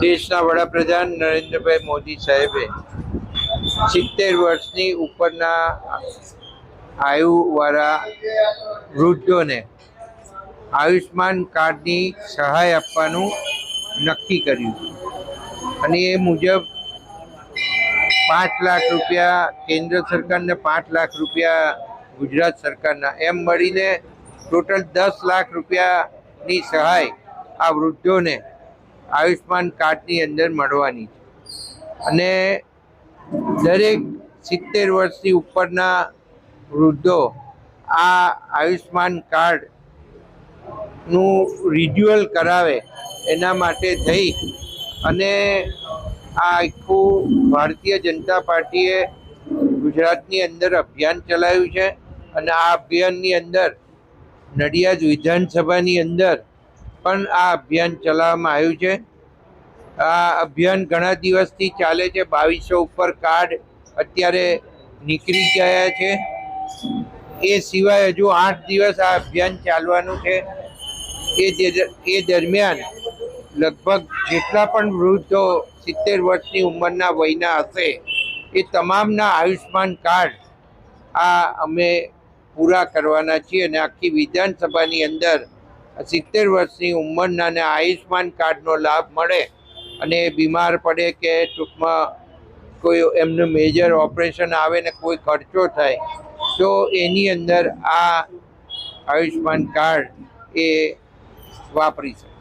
દેશના વડાપ્રધાન નરેન્દ્રભાઈ મોદી સાહેબે સિત્તેર વર્ષની ઉપરના આયુવાળા વૃદ્ધોને આયુષ્માન કાર્ડની સહાય આપવાનું નક્કી કર્યું. અને એ મુજબ પાંચ લાખ રૂપિયા કેન્દ્ર સરકારને, પાંચ લાખ રૂપિયા ગુજરાત સરકારના, એમ મળીને ટોટલ દસ લાખ રૂપિયાની સહાય આ વૃદ્ધોને આયુષ્માન કાર્ડની અંદર મળવાની છે. અને દરેક સિત્તેર વર્ષથી ઉપરના વૃદ્ધો આ આયુષ્માન કાર્ડનું રિન્યુઅલ કરાવે એના માટે થઈ અને આ આખું ભારતીય જનતા પાર્ટીએ ગુજરાતની અંદર અભિયાન ચલાવ્યું છે અને આ અભિયાનની અંદર નડિયાદ વિધાનસભાની અંદર પણ આ અભિયાન ચલાવવામાં આવ્યું છે. આ અભિયાન ઘણા દિવસથી ચાલે છે. બાવીસો ઉપર કાર્ડ અત્યારે નીકળી ગયા છે. એ સિવાય હજુ આઠ દિવસ આ અભિયાન ચાલવાનું છે. એ એ દરમિયાન લગભગ જેટલા પણ વૃદ્ધો સિત્તેર વર્ષની ઉંમરના વયના હશે, એ તમામના આયુષ્માન કાર્ડ આ અમે પૂરા કરવાના છીએ અને આખી વિધાનસભાની અંદર સિત્તેર વર્ષની ઉંમરના અને આયુષ્માન કાર્ડનો લાભ મળે અને બીમાર પડે કે ટૂંકમાં કોઈ એમનું મેજર ઓપરેશન આવે ને કોઈ ખર્ચો થાય, તો એની અંદર આ આયુષ્માન કાર્ડ એ વાપરી શકે.